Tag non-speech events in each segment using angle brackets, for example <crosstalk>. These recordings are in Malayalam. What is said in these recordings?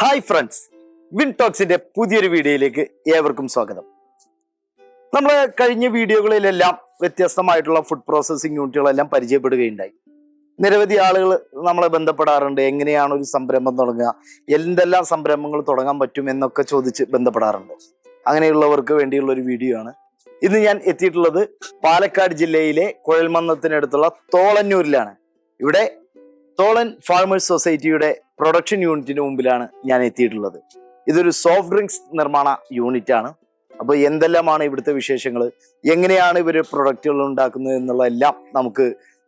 ഹായ് ഫ്രണ്ട്സ് വിൻ ടോക്സിന്റെ പുതിയൊരു വീഡിയോയിലേക്ക് ഏവർക്കും സ്വാഗതം. നമ്മൾ കഴിഞ്ഞ വീഡിയോകളിലെല്ലാം വ്യത്യസ്തമായിട്ടുള്ള ഫുഡ് പ്രോസസ്സിംഗ് യൂണിറ്റുകളെല്ലാം പരിചയപ്പെടുകയുണ്ടായി. നിരവധി ആളുകൾ നമ്മളെ ബന്ധപ്പെടാറുണ്ട്. എങ്ങനെയാണ് ഒരു സംരംഭം തുടങ്ങുക? എന്തെല്ലാം സംരംഭങ്ങൾ തുടങ്ങാൻ പറ്റും എന്നൊക്കെ ചോദിച്ച് ബന്ധപ്പെടാറുണ്ട്. അങ്ങനെയുള്ളവർക്ക് വേണ്ടിയുള്ള ഒരു വീഡിയോ ആണ്. ഇന്ന് ഞാൻ എത്തിയിട്ടുള്ളത് പാലക്കാട് ജില്ലയിലെ കുഴൽമന്നത്തിനടുത്തുള്ള തോളന്നൂരിലാണ്. ഇവിടെ തോളൻ ഫാർമേഴ്സ് സൊസൈറ്റിയുടെ പ്രൊഡക്ഷൻ യൂണിറ്റിന് മുമ്പിലാണ് ഞാൻ എത്തിയിട്ടുള്ളത്. ഇതൊരു സോഫ്റ്റ് ഡ്രിങ്ക്സ് നിർമ്മാണ യൂണിറ്റ് ആണ്. അപ്പോൾ എന്തെല്ലാമാണ് ഇവിടുത്തെ വിശേഷങ്ങൾ എങ്ങനെയാണ് ഇവർ പ്രൊഡക്റ്റുകൾ ഉണ്ടാക്കുന്നത് എന്നുള്ള എല്ലാം നമുക്ക്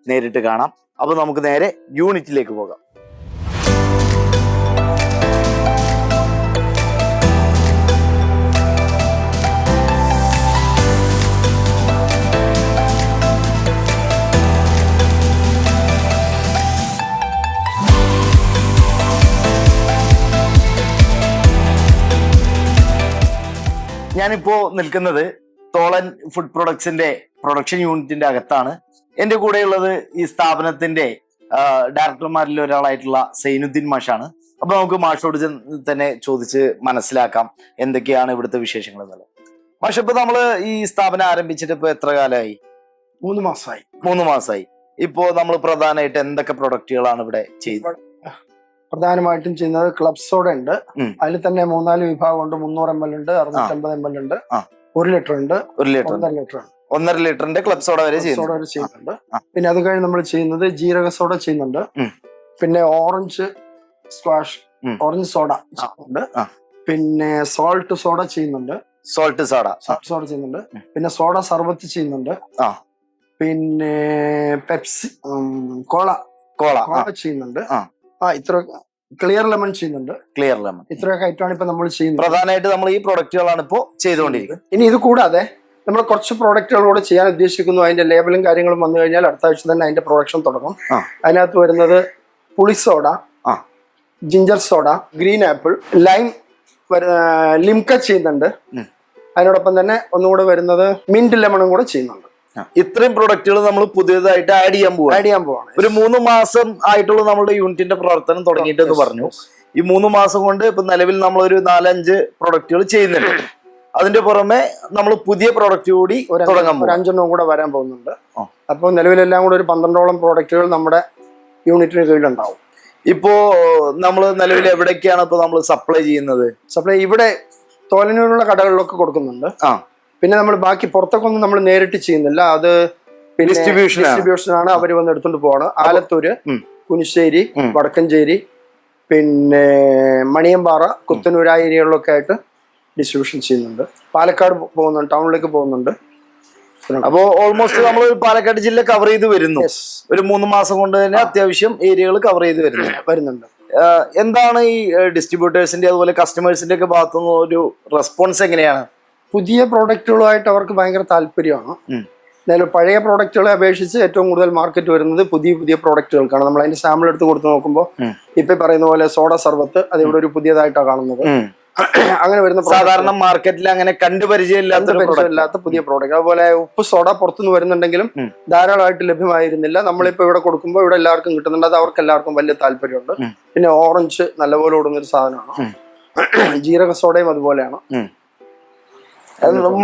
നേരിട്ട് കാണാം. അപ്പോൾ നമുക്ക് നേരെ യൂണിറ്റിലേക്ക് പോകാം. ഞാനിപ്പോ നിൽക്കുന്നത് തോളൻ ഫുഡ് പ്രൊഡക്ട്സിന്റെ പ്രൊഡക്ഷൻ യൂണിറ്റിന്റെ അകത്താണ്. എന്റെ കൂടെയുള്ളത് ഈ സ്ഥാപനത്തിന്റെ ഡയറക്ടർമാരിൽ ഒരാളായിട്ടുള്ള സൈനുദ്ദീൻ മാഷാണ്. അപ്പൊ നമുക്ക് മാഷോട് തന്നെ ചോദിച്ച് മനസ്സിലാക്കാം എന്തൊക്കെയാണ് ഇവിടുത്തെ വിശേഷങ്ങൾ എന്നുള്ളത്. മാഷ ഇപ്പൊ നമ്മൾ ഈ സ്ഥാപനം ആരംഭിച്ചിട്ട് ഇപ്പൊ എത്ര കാലമായി? മൂന്ന് മാസമായി മൂന്ന് മാസമായി ഇപ്പോ നമ്മൾ പ്രധാനമായിട്ട് എന്തൊക്കെ പ്രൊഡക്റ്റുകളാണ് ഇവിടെ ചെയ്യുന്നത് പ്രധാനമായിട്ടും ചെയ്യുന്നത് ക്ലബ് സോഡ ഉണ്ട്. അതിൽ തന്നെ മൂന്നാൽ വിഭാഗം ഉണ്ട് മുന്നൂറ് എം എൽ ഉണ്ട് അറുന്നൂറ്റമ്പത് എം എൽ ഉണ്ട്. ഒരു ലിറ്റർ ഉണ്ട്. ഒരു ലിറ്റർ ഒന്നര ലിറ്റർ ഉണ്ട്. ഒന്നര ലിറ്ററിന്റെ ക്ലബ് സോഡ വരെ സോഡ വരെ ചെയ്യുന്നുണ്ട്. പിന്നെ അത് കഴിഞ്ഞ് നമ്മൾ ചെയ്യുന്നത് ജീരക സോഡ ചെയ്യുന്നുണ്ട്. പിന്നെ ഓറഞ്ച് സ്ക്വാഷ് ഓറഞ്ച് സോഡ ഉണ്ട് പിന്നെ സോൾട്ട് സോഡ ചെയ്യുന്നുണ്ട്. Salt soda. സോൾട്ട് സോഡ ചെയ്യുന്നുണ്ട്. പിന്നെ സോഡ സർബത്ത് ചെയ്യുന്നുണ്ട്. പിന്നെ പെപ്സി കോള കോള. ചെയ്യുന്നുണ്ട്. ആ. ഇത്ര ക്ലിയർ ലെമൺ ചെയ്യുന്നുണ്ട്. ക്ലിയർ ലെമൺ ഇത്രയൊക്കെ ഐറ്റമാണ് ഇപ്പൊ നമ്മൾ ചെയ്യുന്നത്. പ്രധാനമായിട്ട് നമ്മൾ ഈ പ്രൊഡക്റ്റുകളാണ് ഇപ്പോൾ ചെയ്തുകൊണ്ടിരിക്കുന്നത്. ഇനി ഇത് കൂടാതെ നമ്മൾ കുറച്ച് പ്രോഡക്റ്റുകളോട് ചെയ്യാൻ ഉദ്ദേശിക്കുന്നു. അതിന്റെ ലേബലും കാര്യങ്ങളും വന്നു കഴിഞ്ഞാൽ അടുത്ത ആഴ്ച തന്നെ അതിന്റെ പ്രൊഡക്ഷൻ തുടങ്ങും. അതിനകത്ത് വരുന്നത് പുളി soda ginger soda green apple lime Limca ചെയ്യുന്നുണ്ട്. അതിനോടൊപ്പം തന്നെ ഒന്നുകൂടെ വരുന്നത് മിന്റ് ലെമണും കൂടെ ചെയ്യുന്നുണ്ട്. ഇത്രയും പ്രൊഡക്റ്റുകൾ നമ്മൾ പുതിയതായിട്ട് ആഡ് ചെയ്യാൻ പോവാ ആഡ് ചെയ്യാൻ പോവാണ്. ഒരു മൂന്ന് മാസം ആയിട്ടുള്ള നമ്മുടെ യൂണിറ്റിന്റെ പ്രവർത്തനം തുടങ്ങിയിട്ടെന്ന് പറഞ്ഞു. ഈ മൂന്ന് മാസം കൊണ്ട് ഇപ്പൊ നിലവിൽ നമ്മൾ ഒരു നാലഞ്ച് പ്രൊഡക്റ്റുകൾ ചെയ്യുന്നുണ്ട്. <clears throat> അതിന്റെ പുറമെ നമ്മൾ പുതിയ പ്രൊഡക്റ്റ് കൂടി തുടങ്ങാൻ പോകും അഞ്ചെണ്ണം കൂടെ വരാൻ പോകുന്നുണ്ട്. അപ്പൊ അപ്പോൾ നിലവിലെല്ലാം കൂടെ ഒരു പന്ത്രണ്ടോളം പ്രോഡക്റ്റുകൾ നമ്മുടെ യൂണിറ്റിന് കീഴിലുണ്ടാവും. ഇപ്പോ നമ്മൾ നിലവിൽ എവിടേക്കാണ് ഇപ്പൊ നമ്മൾ സപ്ലൈ ചെയ്യുന്നത്? സപ്ലൈ ഇവിടെ തോലനൂരുള്ള കടകളിലൊക്കെ കൊടുക്കുന്നുണ്ട്. ആ. പിന്നെ നമ്മൾ ബാക്കി പുറത്തൊക്കെ ഒന്നും നമ്മൾ നേരിട്ട് ചെയ്യുന്നില്ല. അത്. ഡിസ്ട്രിബ്യൂഷൻ ആണ്. അവർ വന്ന് എടുത്തോണ്ട് പോവാണ്. ആലത്തൂര് കുനിശ്ശേരി. വടക്കഞ്ചേരി പിന്നെ മണിയമ്പാറ കുത്തനൂർ ആ ഏരിയകളിലൊക്കെ ആയിട്ട് ഡിസ്ട്രിബ്യൂഷൻ ചെയ്യുന്നുണ്ട്. പാലക്കാട് പോകുന്നുണ്ട് ടൗണിലേക്ക് പോകുന്നുണ്ട്. അപ്പോ ഓൾമോസ്റ്റ് നമ്മൾ പാലക്കാട് ജില്ല കവർ ചെയ്ത് വരുന്നു. ഒരു മൂന്ന് മാസം കൊണ്ട് തന്നെ അത്യാവശ്യം ഏരിയകൾ കവർ ചെയ്ത് വരുന്നു. <clears throat> വരുന്നുണ്ട്. എന്താണ് ഈ ഡിസ്ട്രിബ്യൂട്ടേഴ്സിന്റെ അതുപോലെ കസ്റ്റമേഴ്സിന്റെ ഒക്കെ ഭാഗത്തുനിന്ന് ഒരു റെസ്പോൺസ് എങ്ങനെയാണ്? പുതിയ പ്രോഡക്റ്റുകളുമായിട്ട് അവർക്ക് ഭയങ്കര താല്പര്യമാണ്. എന്തായാലും എന്നാലും പഴയ പ്രോഡക്റ്റുകളെ അപേക്ഷിച്ച് ഏറ്റവും കൂടുതൽ മാർക്കറ്റ് വരുന്നത് പുതിയ പുതിയ പ്രോഡക്റ്റുകൾക്കാണ് നമ്മൾ അതിന്റെ സാമ്പിൾ എടുത്ത് കൊടുത്ത് നോക്കുമ്പോൾ. ഇപ്പൊ പറയുന്ന പോലെ സോഡ സർബത്ത് അത് ഇവിടെ ഒരു പുതിയതായിട്ടാണ് കാണുന്നത്. <clears throat> അങ്ങനെ വരുന്ന സാധാരണ മാർക്കറ്റിൽ അങ്ങനെ കണ്ടുപരിചയമില്ലാത്ത പുതിയ പ്രോഡക്റ്റ് അതുപോലെ ഉപ്പ് സോഡ പുറത്തുനിന്ന് വരുന്നുണ്ടെങ്കിലും. ധാരാളമായിട്ട് ലഭ്യമായിരുന്നില്ല. നമ്മളിപ്പോ ഇവിടെ കൊടുക്കുമ്പോൾ ഇവിടെ എല്ലാവർക്കും കിട്ടുന്നുണ്ട്. അത് അവർക്ക് എല്ലാവർക്കും വലിയ താല്പര്യമുണ്ട്. പിന്നെ ഓറഞ്ച് നല്ലപോലെ ഓടുന്ന ഒരു സാധനമാണ് <clears throat> ജീരക സോഡയും അതുപോലെയാണ്.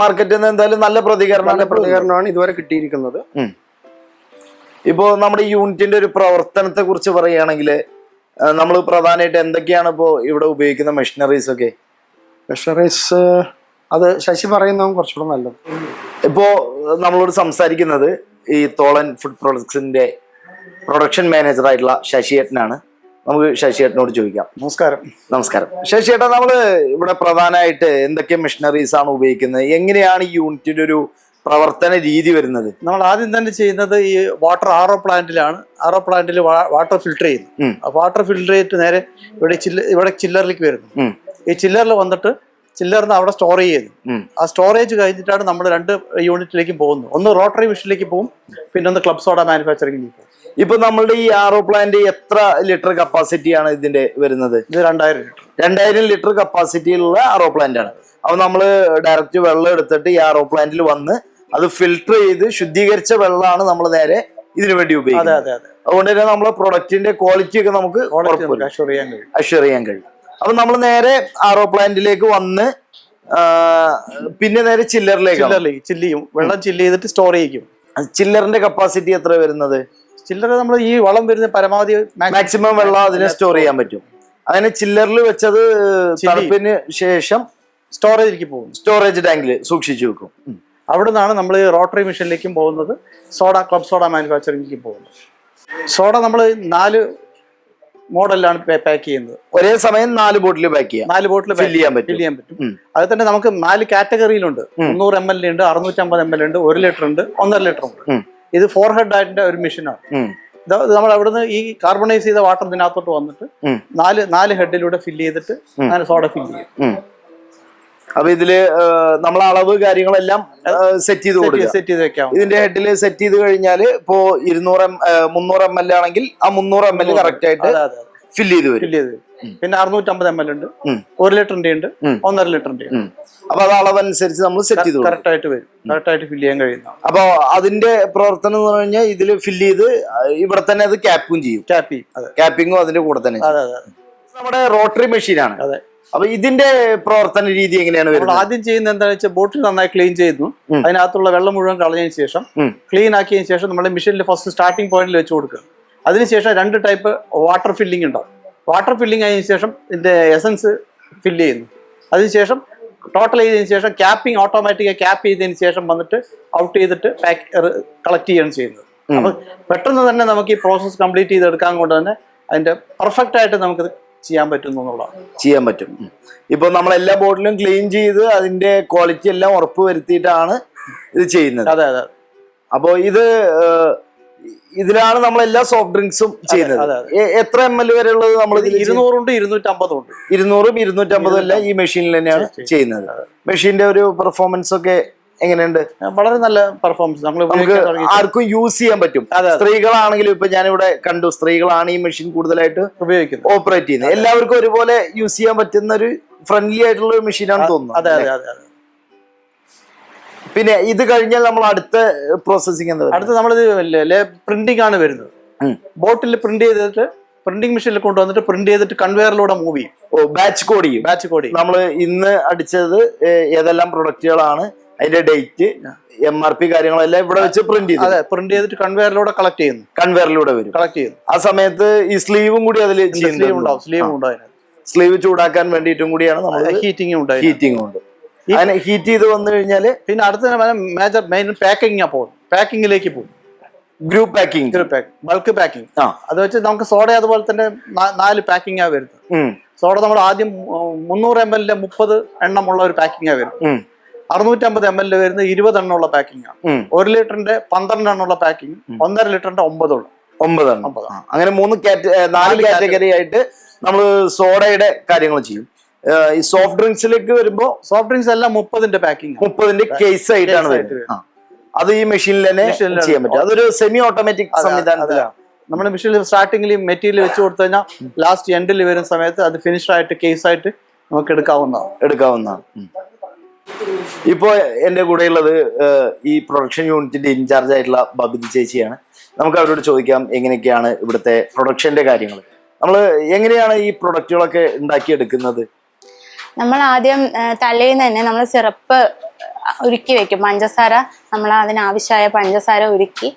മാർക്കറ്റിൽ നിന്ന് എന്തായാലും നല്ല പ്രതികരണം നല്ല പ്രതികരണമാണ് ഇതുവരെ കിട്ടിയിരിക്കുന്നത്. ഇപ്പോ നമ്മുടെ ഈ യൂണിറ്റിന്റെ ഒരു പ്രവർത്തനത്തെ കുറിച്ച് പറയുകയാണെങ്കിൽ നമ്മൾ പ്രധാനമായിട്ട് എന്തൊക്കെയാണ് ഇപ്പോ ഇവിടെ ഉപയോഗിക്കുന്ന മെഷീനറീസ് ഒക്കെ? മെഷീനറീസ് അത് ശശി പറയുന്നതും കുറച്ചുകൂടെ നല്ലത്. ഇപ്പോ നമ്മളോട് സംസാരിക്കുന്നത് ഈ തോളൻ ഫുഡ് പ്രൊഡക്ട്സിന്റെ പ്രൊഡക്ഷൻ മാനേജർ ആയിട്ടുള്ള ശശിയേട്ടനാണ്. നമുക്ക് ശശിയേട്ടനോട് ചോദിക്കാം. നമസ്കാരം. നമസ്കാരം. ശശിയേട്ടാ നമ്മൾ ഇവിടെ പ്രധാനമായിട്ട് എന്തൊക്കെ മെഷീനറീസ് ആണ് ഉപയോഗിക്കുന്നത്? എങ്ങനെയാണ് ഈ യൂണിറ്റിന്റെ ഒരു പ്രവർത്തന രീതി വരുന്നത്? നമ്മൾ ആദ്യം തന്നെ ചെയ്യുന്നത് ഈ വാട്ടർ ആറോ പ്ലാന്റിലാണ് ആറോ പ്ലാന്റിൽ വാട്ടർ ഫിൽട്ടർ ചെയ്യുന്നു. വാട്ടർ ഫിൽട്ടർ ചെയ്തിട്ട് നേരെ ഇവിടെ ചില്ല ഇവിടെ ചില്ലറിലേക്ക് വരുന്നു. ഈ ചില്ലറിൽ വന്നിട്ട് ചില്ലറിന് അവിടെ സ്റ്റോർ ചെയ്യുന്നു. ആ സ്റ്റോറേജ് കഴിഞ്ഞിട്ടാണ് നമ്മൾ രണ്ട് യൂണിറ്റിലേക്കും പോകുന്നത്. ഒന്ന് റോട്ടറി മെഷീനിലേക്ക് പോകും. പിന്നെ ഒന്ന് ക്ലബ് സോഡ മാനുഫാക്ചറിംഗിലേക്ക് പോകും. ഇപ്പൊ നമ്മളുടെ ഈ ആറോ പ്ലാന്റ് എത്ര ലിറ്റർ കപ്പാസിറ്റി ആണ് ഇതിന്റെ വരുന്നത്? ഇത് രണ്ടായിരം ലിറ്റർ. രണ്ടായിരം ലിറ്റർ കപ്പാസിറ്റിയിലുള്ള ആറോ പ്ലാന്റ് ആണ്. അപ്പൊ നമ്മൾ ഡയറക്റ്റ് വെള്ളം എടുത്തിട്ട് ഈ ആറോ പ്ലാന്റിൽ വന്ന് അത് ഫിൽട്ടർ ചെയ്ത് ശുദ്ധീകരിച്ച വെള്ളമാണ് നമ്മൾ നേരെ ഇതിനു വേണ്ടി ഉപയോഗിക്കുന്നത്. അതെ അതെ അതുകൊണ്ട് തന്നെ നമ്മളെ പ്രൊഡക്റ്റിന്റെ ക്വാളിറ്റി ഒക്കെ നമുക്ക് അഷ്വർ ചെയ്യാൻ കഴിയും. അപ്പൊ നമ്മൾ നേരെ ആറോ പ്ലാന്റിലേക്ക് വന്ന് പിന്നെ നേരെ ചില്ലറിലേക്ക് ചില്ലറിലേക്ക് ചില്ല് ചെയ്യും. വെള്ളം ചില്ല് ചെയ്തിട്ട് സ്റ്റോർ ചെയ്യിക്കും. ചില്ലറിന്റെ കപ്പാസിറ്റി എത്ര വരുന്നത്? ചില്ലറ നമ്മൾ ഈ വളം വരുന്ന പരമാവധി മാക്സിമം വെള്ളം അതിനെ സ്റ്റോർ ചെയ്യാൻ പറ്റും. അങ്ങനെ ചില്ലറിൽ വെച്ചത് തണുപ്പിന് ശേഷം സ്റ്റോറേജിലേക്ക് പോകും സ്റ്റോറേജ് ടാങ്കിൽ സൂക്ഷിച്ചു വെക്കും. അവിടെ നിന്നാണ് നമ്മൾ റോട്ടറി മെഷീനിലേക്കും പോകുന്നത്. സോഡ ക്ലബ് സോഡ മാനുഫാക്ചറിംഗിലേക്കും പോകുന്നത്. സോഡ നമ്മൾ നാല് മോഡലിലാണ് പാക്ക് ചെയ്യുന്നത്. ഒരേ സമയം നാല് ബോട്ടിൽ പാക്ക് ചെയ്യാം. നാല് ബോട്ടിൽ ഫിൽ ചെയ്യാൻ പറ്റും. ഫിൽ ചെയ്യാൻ പറ്റും. അത് തന്നെ നമുക്ക് നാല് കാറ്റഗറിയിലുണ്ട്. മുന്നൂറ് എം എൽ ഉണ്ട് അറുന്നൂറ്റമ്പത് എം എൽ ഉണ്ട് ഒരു ലിറ്റർ ഉണ്ട് ഒന്നര ലിറ്റർ ഉണ്ട്. ഇത് ഫോർ ഹെഡ് ആയിട്ടിന്റെ ഒരു മെഷീനാണ്. ഇത് നമ്മൾ അവിടുന്ന് ഈ കാർബണൈസ് ചെയ്ത വാട്ടർ ഇതിനകത്തോട്ട് വന്നിട്ട് നാല് നാല് ഹെഡിലൂടെ ഫില്ല് ചെയ്തിട്ട് അങ്ങനെ സോഡ ഫില്ല് ചെയ്യും. അപ്പൊ ഇതിൽ നമ്മൾ അളവ് കാര്യങ്ങളെല്ലാം സെറ്റ് ചെയ്ത് കൊടുക്കുക. സെറ്റ് ചെയ്ത് വെക്കാം. ഇതിന്റെ ഹെഡിൽ സെറ്റ് ചെയ്ത് കഴിഞ്ഞാൽ ഇപ്പോ ഇരുന്നൂറ് മുന്നൂറ് എം എൽ ആണെങ്കിൽ ആ മുന്നൂറ് എം എൽ കറക്റ്റ് ആയിട്ട് ഫില്ല് ചെയ്ത് വരും. ഫില്ല് ചെയ്ത് വെക്കും. പിന്നെ അറുന്നൂറ്റമ്പത് എം എൽ ഉണ്ട്. ഒരു ലിറ്ററിന്റെ ഉണ്ട്. ഒന്നര ലിറ്ററിന്റെ ഉണ്ട്. അപ്പൊ അത് അളവനുസരിച്ച് നമ്മൾ സെറ്റ് ചെയ്ത് കറക്റ്റ് ആയിട്ട് വരും. കറക്റ്റ് ആയിട്ട് ഫില്ല് ചെയ്യാൻ കഴിയുന്ന അപ്പൊ അതിന്റെ പ്രവർത്തനം എന്ന് പറഞ്ഞു കഴിഞ്ഞാൽ ഇതിൽ ഫില്ല് ചെയ്ത് ഇവിടെ തന്നെ അത് ക്യാപ്പും ചെയ്യും. ക്യാപ്പ് ചെയ്യും. ക്യാപ്പിങ്ങും അതിന്റെ കൂടെ തന്നെ അതെ അതെ നമ്മുടെ റോട്ടറി മെഷീനാണ് അതെ. അപ്പൊ ഇതിന്റെ പ്രവർത്തന രീതി എങ്ങനെയാണ് വരുന്നത്? ആദ്യം ചെയ്യുന്നത് എന്താണെന്ന് വെച്ചാൽ ബോട്ടിൽ നന്നായി ക്ലീൻ ചെയ്യുന്നു അതിനകത്തുള്ള വെള്ളം മുഴുവൻ കളഞ്ഞതിന് ശേഷം ക്ലീൻ ആക്കിയതിന് ശേഷം നമ്മുടെ മെഷീനിൽ ഫസ്റ്റ് സ്റ്റാർട്ടിംഗ് പോയിന്റിൽ വെച്ച് കൊടുക്കുക. അതിനുശേഷം രണ്ട് ടൈപ്പ് വാട്ടർ ഫില്ലിംഗ് ഉണ്ടാവും. വാട്ടർ ഫില്ലിംഗ് ആയതിനു ശേഷം ഇതിന്റെ എസൻസ് ഫില്ല് ചെയ്യുന്നു. അതിനുശേഷം ടോട്ടൽ ചെയ്തതിന് ശേഷം ക്യാപ്പിംഗ് ഓട്ടോമാറ്റിക്കായി ക്യാപ്പ് ചെയ്തതിന് ശേഷം വന്നിട്ട് ഔട്ട് ചെയ്തിട്ട് പാക്ക് കളക്ട് ചെയ്യാണ് ചെയ്യുന്നത്. അപ്പം പെട്ടെന്ന് തന്നെ നമുക്ക് ഈ പ്രോസസ്സ് കംപ്ലീറ്റ് ചെയ്തെടുക്കാൻ കൊണ്ട് തന്നെ അതിന്റെ പെർഫെക്റ്റ് ആയിട്ട് നമുക്ക് ചെയ്യാൻ പറ്റുന്നു എന്നുള്ളതാണ്. ചെയ്യാൻ പറ്റും. ഇപ്പോൾ നമ്മൾ എല്ലാ ബോട്ടിലും ക്ലീൻ ചെയ്ത് അതിന്റെ ക്വാളിറ്റി എല്ലാം ഉറപ്പ് വരുത്തിയിട്ടാണ് ഇത് ചെയ്യുന്നത്. അതെ അതെ. അപ്പോൾ ഇത് ഇതിലാണ് നമ്മൾ എല്ലാ സോഫ്റ്റ് ഡ്രിങ്ക്സും ചെയ്യുന്നത്. എത്ര എം എൽ വരെ ഉള്ളത് നമ്മൾ ഇരുന്നൂറുണ്ട് ഇരുന്നൂറ്റമ്പതും ഉണ്ട് ഇരുന്നൂറും ഇരുന്നൂറ്റമ്പതും എല്ലാം ഈ മെഷീനിൽ തന്നെയാണ് ചെയ്യുന്നത്. മെഷീന്റെ ഒരു പെർഫോമൻസ് ഒക്കെ എങ്ങനെയുണ്ട്? വളരെ നല്ല പെർഫോമൻസ് നമ്മൾ നമുക്ക് ആർക്കും യൂസ് ചെയ്യാൻ പറ്റും. സ്ത്രീകളാണെങ്കിലും ഇപ്പൊ ഞാനിവിടെ കണ്ടു സ്ത്രീകളാണ് ഈ മെഷീൻ കൂടുതലായിട്ട് ഉപയോഗിക്കുന്നത്. ഓപ്പറേറ്റ് ചെയ്യുന്നത്. എല്ലാവർക്കും ഒരുപോലെ യൂസ് ചെയ്യാൻ പറ്റുന്ന ഒരു ഫ്രണ്ട്ലി ആയിട്ടുള്ള ഒരു മെഷീനാണ് തോന്നുന്നത് അതെ അതെ അതെ. പിന്നെ ഇത് കഴിഞ്ഞാൽ നമ്മൾ അടുത്ത പ്രോസസ്സിംഗ് എന്താ നമ്മൾ നമ്മളിത് പ്രിന്റിംഗ് ആണ് വരുന്നത്. ബോട്ടിൽ പ്രിന്റ് ചെയ്തിട്ട് പ്രിന്റിംഗ് മെഷീനിൽ കൊണ്ടുവന്നിട്ട് പ്രിന്റ് ചെയ്തിട്ട് കൺവെയറിലൂടെ മൂവ് ചെയ്യും. ഓ ബാച്ച് കോഡ് ചെയ്യും. ബാച്ച് കോഡി നമ്മൾ ഇന്ന് അടിച്ചത് ഏതെല്ലാം പ്രൊഡക്റ്റുകളാണ് അതിന്റെ ഡേറ്റ് എം ആർ പി കാര്യങ്ങളെല്ലാം ഇവിടെ വെച്ച് പ്രിന്റ് ചെയ്തു. അതെ പ്രിന്റ് ചെയ്തിട്ട് കൺവെയറിലൂടെ കളക്ട് ചെയ്യുന്നു. കൺവെയറിലൂടെ വരും. കളക്ട് ചെയ്യുന്നു. ആ സമയത്ത് ഈ സ്ലീവും കൂടി അതിൽ സ്ലീവ് ഉണ്ടാവും സ്ലീവ് ഉണ്ടാവും സ്ലീവ് ചൂടാക്കാൻ വേണ്ടിയിട്ടും കൂടിയാണ് നമ്മൾ ഹീറ്റിംഗ് ഉണ്ട് ഹീറ്റിംഗ് ഉണ്ട് അങ്ങനെ ഹീറ്റ് ചെയ്ത് വന്നു കഴിഞ്ഞാൽ പിന്നെ അടുത്ത മേജർ മെയിൻ പാക്കിംഗ് പോകും. പാക്കിങ്ങിലേക്ക് പോകും. Group packing group pack bulk packing ആ. അത് വെച്ച് നമുക്ക് സോഡ അതുപോലെ തന്നെ നാല് പാക്കിംഗ് ആ വരുന്നത് സോഡ നമ്മൾ ആദ്യം മുന്നൂറ് എം എല്ലിന്റെ മുപ്പത് എണ്ണമുള്ള ഒരു പാക്കിംഗ് ആ വരുന്നത് അറുന്നൂറ്റമ്പത് എം എല്ലിൽ വരുന്നത് ഇരുപത് എണ്ണമുള്ള പാക്കിംഗ് ആണ്. ഒരു ലിറ്ററിന്റെ പന്ത്രണ്ട് എണ്ണമുള്ള പാക്കിംഗ് ഒന്നര ലിറ്ററിന്റെ ഒമ്പതുള്ള. ഒമ്പത്. എണ്ണം അങ്ങനെ മൂന്ന് നാല് കാറ്റഗറി ആയിട്ട് നമ്മൾ സോഡയുടെ കാര്യങ്ങൾ ചെയ്യും. ഈ സോഫ്റ്റ് ഡ്രിങ്ക്സിലേക്ക് വരുമ്പോ സോഫ്റ്റ് ഡ്രിങ്ക്സ് എല്ലാം മുപ്പതിന്റെ പാക്കിംഗ് മുപ്പതിന്റെ കേസ് ആയിട്ടാണ് വരുന്നത്. അത് ഈ മെഷീനിൽ തന്നെ. ചെയ്യാൻ പറ്റും. അതൊരു സെമി ഓട്ടോമാറ്റിക് സംവിധാനത്തിലാണ് നമ്മൾ മെഷീനിൽ സ്റ്റാർട്ടിങ്ങിൽ മെറ്റീരിയൽ വെച്ച് കൊടുത്തു കഴിഞ്ഞാൽ ലാസ്റ്റ് എൻഡിൽ വരുന്ന സമയത്ത് അത് ഫിനിഷ്ഡ് ആയിട്ട് കേസ് ആയിട്ട് നമുക്ക് എടുക്കാവുന്നതാണ്. എടുക്കാവുന്നതാണ്. ഇപ്പോൾ ഇപ്പോ എന്റെ കൂടെയുള്ളത് ഈ പ്രൊഡക്ഷൻ യൂണിറ്റിന്റെ ഇൻചാർജ് ആയിട്ടുള്ള ബബിതി ചേച്ചിയാണ്. നമുക്ക് അവരോട് ചോദിക്കാം എങ്ങനെയൊക്കെയാണ് ഇവിടുത്തെ പ്രൊഡക്ഷന്റെ കാര്യങ്ങൾ നമ്മൾ എങ്ങനെയാണ് ഈ പ്രൊഡക്റ്റുകളൊക്കെ ഉണ്ടാക്കിയെടുക്കുന്നത്? നമ്മൾ ആദ്യം തലയിൽ തലേന്ന് തന്നെ നമ്മൾ സിറപ്പ് ഉരുക്കി വെക്കും. പഞ്ചസാര നമ്മൾ അതിനാവശ്യമായ പഞ്ചസാര ഉരുക്കി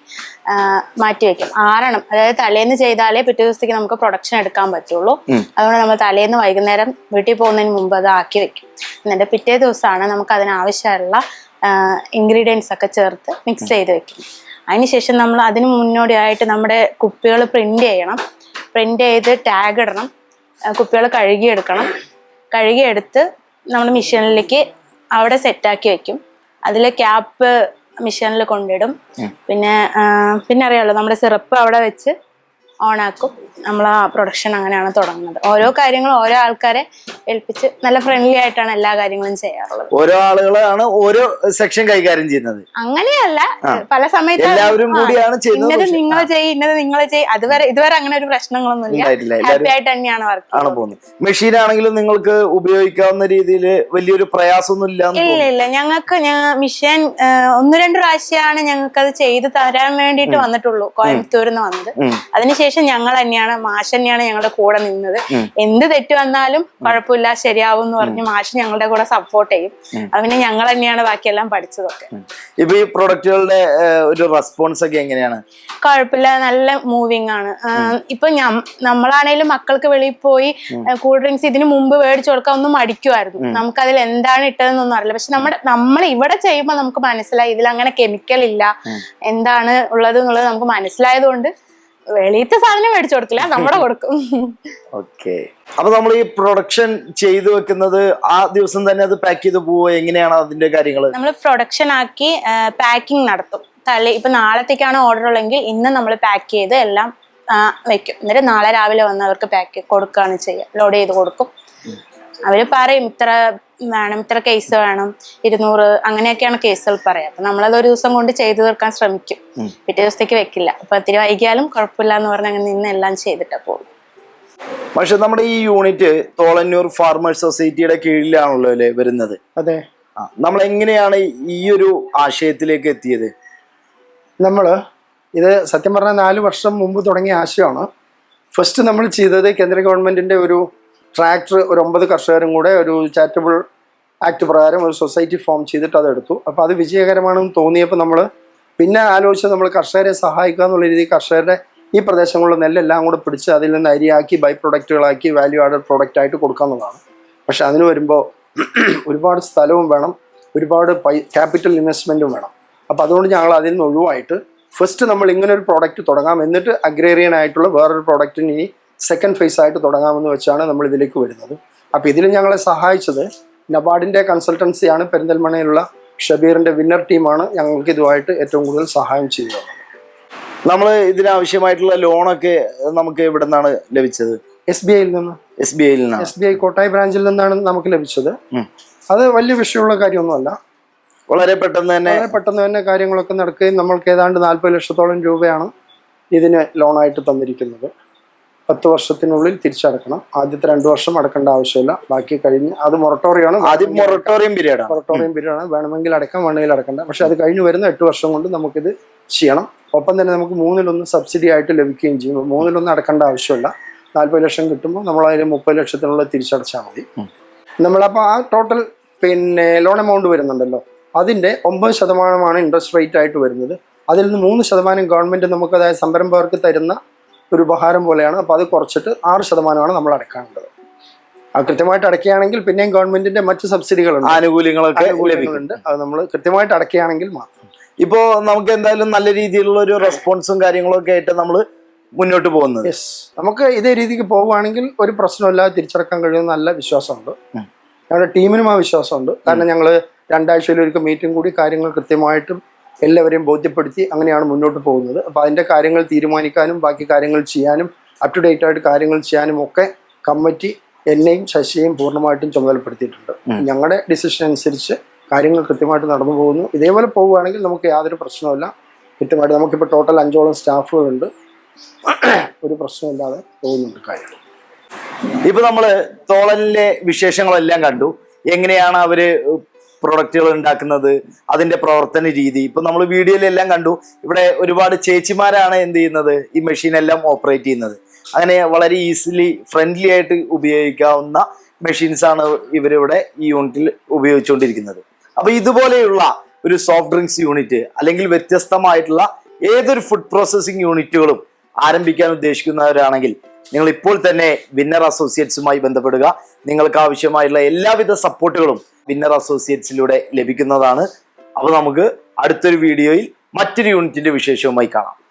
മാറ്റി വെക്കും. ആറണം അതായത് തലേന്ന് ചെയ്താലേ പിറ്റേ ദിവസത്തേക്ക് നമുക്ക് പ്രൊഡക്ഷൻ എടുക്കാൻ പറ്റുള്ളൂ. അതുകൊണ്ട് നമ്മൾ തലേന്ന് വൈകുന്നേരം വീട്ടിൽ പോകുന്നതിന് മുമ്പ് അത് ആക്കി വെക്കും. എന്നിട്ട് പിറ്റേ ദിവസമാണ് നമുക്ക് അതിനാവശ്യമുള്ള ഇൻഗ്രീഡിയൻസ് ഒക്കെ ചേർത്ത് മിക്സ് ചെയ്ത് വെക്കും. അതിനുശേഷം നമ്മൾ അതിന് മുന്നോടിയായിട്ട് നമ്മുടെ കുപ്പികൾ പ്രിന്റ് ചെയ്യണം. പ്രിന്റ് ചെയ്ത് ടാഗ് ഇടണം. കുപ്പികൾ കഴുകിയെടുക്കണം. കഴുകിയെടുത്ത് നമ്മൾ മിഷീനിലേക്ക് അവിടെ സെറ്റാക്കി വെക്കും. അതിൽ ക്യാപ്പ് മിഷീനിൽ കൊണ്ടിടും. പിന്നെ പിന്നെ അറിയാലോ നമ്മുടെ സിറപ്പ് അവിടെ വെച്ച് ഓണാക്കും. നമ്മൾ ആ പ്രൊഡക്ഷൻ അങ്ങനെയാണ് തുടങ്ങുന്നത്. ഓരോ കാര്യങ്ങളും ഓരോ ആൾക്കാരെ ഏൽപ്പിച്ച് നല്ല ഫ്രണ്ട്ലി ആയിട്ടാണ് എല്ലാ കാര്യങ്ങളും ചെയ്യാറുള്ളത്. ഓരോ ആളുകളാണ് ഓരോ സെക്ഷൻ കൈകാര്യം ചെയ്യുന്നത്. അങ്ങനെയല്ല. പല സമയത്ത് എല്ലാവരും കൂടിയാണ് ഇന്നത് നിങ്ങൾ ചെയ്യും ഇന്നത് നിങ്ങൾ ചെയ്യും. അതുവരെ ഇതുവരെ അങ്ങനെ ഒരു പ്രശ്നങ്ങളൊന്നും ഇല്ല ഹാപ്പി ആയിട്ട് തന്നെയാണ് വർക്ക് ആണ് പോകുന്നത്. മെഷീൻ ആണെങ്കിലും നിങ്ങൾക്ക് ഉപയോഗിക്കാവുന്ന രീതിയിൽ വലിയൊരു പ്രയാസമൊന്നും ഇല്ല ഇല്ല ഇല്ല. ഞങ്ങൾക്ക് മെഷീൻ ഒന്ന് രണ്ട് പ്രാവശ്യമാണ് ഞങ്ങൾക്ക് അത് ചെയ്ത് തരാൻ വേണ്ടിയിട്ട് വന്നിട്ടുള്ളൂ. കോയമ്പത്തൂരിൽ നിന്ന് വന്നത്. അതിനുശേഷം അതിനുശേഷം ഞങ്ങൾ തന്നെയാണ് മാഷ് തന്നെയാണ് ഞങ്ങളുടെ കൂടെ നിന്നത്. എന്ത് തെറ്റ് വന്നാലും കുഴപ്പമില്ല ശരിയാവും എന്ന് പറഞ്ഞ് മാഷ് ഞങ്ങളുടെ കൂടെ സപ്പോർട്ട് ചെയ്യും. അത് പിന്നെ ഞങ്ങൾ തന്നെയാണ് ബാക്കിയെല്ലാം പഠിച്ചതൊക്കെ. ഇപ്പൊ ഈ പ്രൊഡക്റ്റുകളുടെ ഒരു റെസ്പോൺസ് ഒക്കെ എങ്ങനെയാണ്? കുഴപ്പമില്ല നല്ല മൂവിങ് ആണ്. ഇപ്പൊ നമ്മളാണേലും മക്കൾക്ക് വെളിയിൽ പോയി കൂൾ ഡ്രിങ്ക്സ് ഇതിനു മുമ്പ് മേടിച്ചു കൊടുക്കാൻ ഒന്നും മടിക്കുമായിരുന്നു. നമുക്കതിൽ എന്താണ് ഇട്ടതെന്നൊന്നും അറിയില്ല. പക്ഷെ നമ്മുടെ നമ്മൾ ഇവിടെ ചെയ്യുമ്പോൾ നമുക്ക് മനസ്സിലായി ഇതിൽ അങ്ങനെ കെമിക്കൽ ഇല്ല എന്താണ് ഉള്ളത് എന്നുള്ളത് നമുക്ക് മനസ്സിലായതുകൊണ്ട് വെളിയിലത്തെ സാധനം മേടിച്ചു കൊടുക്കില്ല നമ്മുടെ കൊടുക്കും. ഓക്കെ. അപ്പൊ നമ്മൾ ഈ പ്രൊഡക്ഷൻ ചെയ്തു വെക്കുന്നത് ആ ദിവസം തന്നെ അത് പാക്ക് ചെയ്ത് പോവോ? എങ്ങനെയാണ് അതിന്റെ കാര്യങ്ങൾ നമ്മൾ പ്രൊഡക്ഷൻ ആക്കി പാക്കിംഗ് നടത്തും. തള്ളി ഇപ്പൊ നാളത്തേക്കാണ് ഓർഡർ ഉള്ളെങ്കിൽ ഇന്ന് നമ്മൾ പാക്ക് ചെയ്ത് എല്ലാം വെക്കും. എന്നിട്ട് നാളെ രാവിലെ വന്ന് അവർക്ക് പാക്ക് കൊടുക്കുകയാണ് ചെയ്യുക ലോഡ് ചെയ്ത് കൊടുക്കും. അവർ പറയും ഇത്ര വേണം. ഇത്ര കേസ് വേണം. ഇരുന്നൂറ് അങ്ങനെയൊക്കെയാണ് കേസുകൾ പറയുക. അപ്പൊ നമ്മളത് ഒരു ദിവസം കൊണ്ട് ചെയ്തു തീർക്കാൻ ശ്രമിക്കും. പിറ്റേ ദിവസത്തേക്ക് വെക്കില്ല. അപ്പൊ ഇത്തിരി വൈകിയാലും കുഴപ്പമില്ല എന്ന് പറഞ്ഞ് അങ്ങനെ നിന്ന് എല്ലാം ചെയ്തിട്ടാ പോകും പക്ഷെ നമ്മുടെ ഈ യൂണിറ്റ് തോളന്നൂർ ഫാർമേഴ്സ് സൊസൈറ്റിയുടെ കീഴിലാണല്ലോ അല്ലേ വരുന്നത്? അതെ. ആ, നമ്മൾ എങ്ങനെയാണ് ഈ ഒരു ആശയത്തിലേക്ക് എത്തിയത്? നമ്മൾ ഇത് സത്യം പറഞ്ഞാൽ നാല് വർഷം മുമ്പ് തുടങ്ങിയ ആശയമാണ്. ഫസ്റ്റ് നമ്മൾ ചെയ്തത് കേന്ദ്ര ഗവൺമെന്റിന്റെ ഒരു ട്രാക്ടർ ഒരു ഒമ്പത് കർഷകരും കൂടെ ഒരു ചാരിറ്റബിൾ ആക്ട് പ്രകാരം ഒരു സൊസൈറ്റി ഫോം ചെയ്തിട്ട് അതെടുത്തു അപ്പോൾ അത് വിജയകരമാണെന്ന് തോന്നിയപ്പോൾ നമ്മൾ പിന്നെ ആലോചിച്ച് നമ്മൾ കർഷകരെ സഹായിക്കുക എന്നുള്ള രീതിയിൽ കർഷകരുടെ ഈ പ്രദേശങ്ങളിലെ നെല്ലെല്ലാം കൂടെ പിടിച്ച് അതിൽ നിന്ന് അരിയാക്കി ബൈ പ്രൊഡക്റ്റുകളാക്കി വാല്യൂ ആഡഡ് പ്രൊഡക്റ്റ് ആയിട്ട് കൊടുക്കാവുന്നതാണ് പക്ഷെ അതിന് വരുമ്പോൾ ഒരുപാട് സ്ഥലവും വേണം ഒരുപാട് പൈ ക്യാപിറ്റൽ ഇൻവെസ്റ്റ്മെന്റും വേണം. അപ്പോൾ അതുകൊണ്ട് ഞങ്ങൾ അതിൽ നിന്ന് ഒഴിവായിട്ട് ഫസ്റ്റ് നമ്മൾ ഇങ്ങനെ ഒരു പ്രോഡക്റ്റ് തുടങ്ങാം. എന്നിട്ട് അഗ്രേറിയൻ ആയിട്ടുള്ള വേറൊരു പ്രോഡക്റ്റിന് ഇനി സെക്കൻഡ് ഫേസ് ആയിട്ട് തുടങ്ങാമെന്ന് വെച്ചാണ് നമ്മൾ ഇതിലേക്ക് വരുന്നത്. അപ്പോൾ ഇതിൽ ഞങ്ങളെ സഹായിച്ചത് നബാർഡിന്റെ കൺസൾട്ടൻസിയാണ് പെരിന്തൽമണയിലുള്ള ഷബീറിന്റെ വിന്നർ ടീമാണ് ഞങ്ങൾക്ക് ഇതുമായിട്ട് ഏറ്റവും കൂടുതൽ സഹായം ചെയ്തത് നമ്മൾ ഇതിനാവശ്യമായിട്ടുള്ള ലോണൊക്കെ നമുക്ക് ഇവിടെ നിന്നാണ് ലഭിച്ചത്. എസ് ബി ഐയിൽ നിന്ന്. എസ് ബി ഐയിൽ നിന്ന് എസ് ബി ഐ കോട്ടായി ബ്രാഞ്ചിൽ നിന്നാണ് നമുക്ക് ലഭിച്ചത്. അത് വലിയ വിഷയമുള്ള കാര്യമൊന്നുമല്ല. വളരെ പെട്ടെന്ന് തന്നെ വളരെ പെട്ടെന്ന് തന്നെ കാര്യങ്ങളൊക്കെ നടക്കുകയും നമ്മൾക്ക് ഏതാണ്ട് നാൽപ്പത് ലക്ഷത്തോളം രൂപയാണ് ഇതിന് ലോണായിട്ട് തന്നിരിക്കുന്നത്. പത്ത് വർഷത്തിനുള്ളിൽ തിരിച്ചടക്കണം. ആദ്യത്തെ രണ്ട് വർഷം അടക്കേണ്ട ആവശ്യമില്ല. ബാക്കി കഴിഞ്ഞ് അത് മൊറട്ടോറിയാണ് ആദ്യം മൊറട്ടോറിയം പീരീഡ് മൊറട്ടോറിയം പീരീഡ് ആണ്. വേണമെങ്കിൽ അടക്കാം വേണമെങ്കിൽ അടക്കണ്ട. പക്ഷെ അത് കഴിഞ്ഞ് വരുന്ന എട്ട് വർഷം കൊണ്ട് നമുക്കിത് ചെയ്യണം. ഒപ്പം തന്നെ നമുക്ക് മൂന്നിലൊന്ന് സബ്സിഡി ആയിട്ട് ലഭിക്കുകയും ചെയ്യും. മൂന്നിലൊന്ന് അടക്കേണ്ട ആവശ്യമില്ല. നാൽപ്പത് ലക്ഷം കിട്ടുമ്പോൾ നമ്മൾ അതിന് മുപ്പത് ലക്ഷത്തിനുള്ള തിരിച്ചടച്ചാൽ മതി. നമ്മളപ്പോൾ ആ ടോട്ടൽ പിന്നെ ലോൺ എമൗണ്ട് വരുന്നുണ്ടല്ലോ. അതിന്റെ ഒമ്പത് ശതമാനമാണ് ഇൻട്രസ്റ്റ് റേറ്റ് ആയിട്ട് വരുന്നത്. അതിൽ നിന്ന് മൂന്ന് ശതമാനം ഗവൺമെന്റ് നമുക്ക് അതായത് സംരംഭകർക്ക് തരുന്ന ഒരു ഉപഹാരം പോലെയാണ്. അപ്പോൾ അത് കുറച്ചിട്ട് ആറ് ശതമാനമാണ് നമ്മൾ അടക്കാനുള്ളത് അത് കൃത്യമായിട്ട് അടയ്ക്കുകയാണെങ്കിൽ പിന്നെയും ഗവൺമെന്റിന്റെ മറ്റ് സബ്സിഡികളുണ്ട്. ആനുകൂല്യങ്ങളൊക്കെ ലഭിക്കുന്നുണ്ട് അത് നമ്മൾ കൃത്യമായിട്ട് അടയ്ക്കുകയാണെങ്കിൽ മാത്രം. ഇപ്പോ നമുക്ക് എന്തായാലും നല്ല രീതിയിലുള്ള ഒരു റെസ്പോൺസും കാര്യങ്ങളൊക്കെ ആയിട്ട് നമ്മൾ മുന്നോട്ട് പോകുന്നത്. യെസ് നമുക്ക് ഇതേ രീതിക്ക് പോവുകയാണെങ്കിൽ ഒരു പ്രശ്നമില്ലാതെ തിരിച്ചടക്കാൻ കഴിയുന്ന നല്ല വിശ്വാസമുണ്ട്. ഞങ്ങളുടെ ടീമിനും ആ വിശ്വാസമുണ്ട്. കാരണം ഞങ്ങൾ രണ്ടാഴ്ചയിലൊരിക്കൽ മീറ്റിംഗ് കൂടി കാര്യങ്ങൾ കൃത്യമായിട്ടും എല്ലാവരെയും ബോധ്യപ്പെടുത്തി അങ്ങനെയാണ് മുന്നോട്ട് പോകുന്നത്. അപ്പോൾ അതിന്റെ കാര്യങ്ങൾ തീരുമാനിക്കാനും ബാക്കി കാര്യങ്ങൾ ചെയ്യാനും അപ് ടു ഡേറ്റ് ആയിട്ട് കാര്യങ്ങൾ ചെയ്യാനും ഒക്കെ കമ്മിറ്റി എന്നെയും ശശിയെയും പൂർണമായിട്ടും ചുമതലപ്പെടുത്തിയിട്ടുണ്ട്. ഞങ്ങളുടെ ഡിസിഷൻ അനുസരിച്ച് കാര്യങ്ങൾ കൃത്യമായിട്ട് നടന്നു പോകുന്നു. ഇതേപോലെ പോവുകയാണെങ്കിൽ നമുക്ക് യാതൊരു പ്രശ്നവുമില്ല. കൃത്യമായിട്ട് നമുക്കിപ്പോൾ ടോട്ടൽ അഞ്ചോളം സ്റ്റാഫുകളുണ്ട്. ഒരു പ്രശ്നമില്ലാതെ പോകുന്നുണ്ട് കാര്യങ്ങൾ. ഇപ്പൊ നമ്മൾ തോളലിലെ വിശേഷങ്ങളെല്ലാം കണ്ടു. എങ്ങനെയാണ് അവർ പ്രൊഡക്റ്റുകൾ ഉണ്ടാക്കുന്നത് അതിന്റെ പ്രവർത്തന രീതി. ഇപ്പൊ നമ്മൾ വീഡിയോയിലെല്ലാം കണ്ടു. ഇവിടെ ഒരുപാട് ചേച്ചിമാരാണ് എന്ത് ചെയ്യുന്നത്? ഈ മെഷീൻ എല്ലാം ഓപ്പറേറ്റ് ചെയ്യുന്നത്. അങ്ങനെ വളരെ ഈസിലി ഫ്രണ്ട്ലി ആയിട്ട് ഉപയോഗിക്കാവുന്ന മെഷീൻസ് ആണ് ഇവരിവിടെ ഈ യൂണിറ്റിൽ ഉപയോഗിച്ചുകൊണ്ടിരിക്കുന്നത്. അപ്പൊ ഇതുപോലെയുള്ള ഒരു സോഫ്റ്റ് ഡ്രിങ്ക്സ് യൂണിറ്റ് അല്ലെങ്കിൽ വ്യത്യസ്തമായിട്ടുള്ള ഏതൊരു ഫുഡ് പ്രോസസ്സിംഗ് യൂണിറ്റുകളും ആരംഭിക്കാൻ ഉദ്ദേശിക്കുന്നവരാണെങ്കിൽ നിങ്ങൾ ഇപ്പോൾ തന്നെ വിന്നർ അസോസിയേറ്റ്സുമായി ബന്ധപ്പെടുക. നിങ്ങൾക്ക് ആവശ്യമായുള്ള എല്ലാവിധ സപ്പോർട്ടുകളും വിന്നർ അസോസിയേറ്റ്സിലൂടെ ലഭിക്കുന്നതാണ്. അപ്പോൾ നമുക്ക് അടുത്തൊരു വീഡിയോയിൽ മറ്റൊരു യൂണിറ്റിന്റെ വിശേഷവുമായി കാണാം.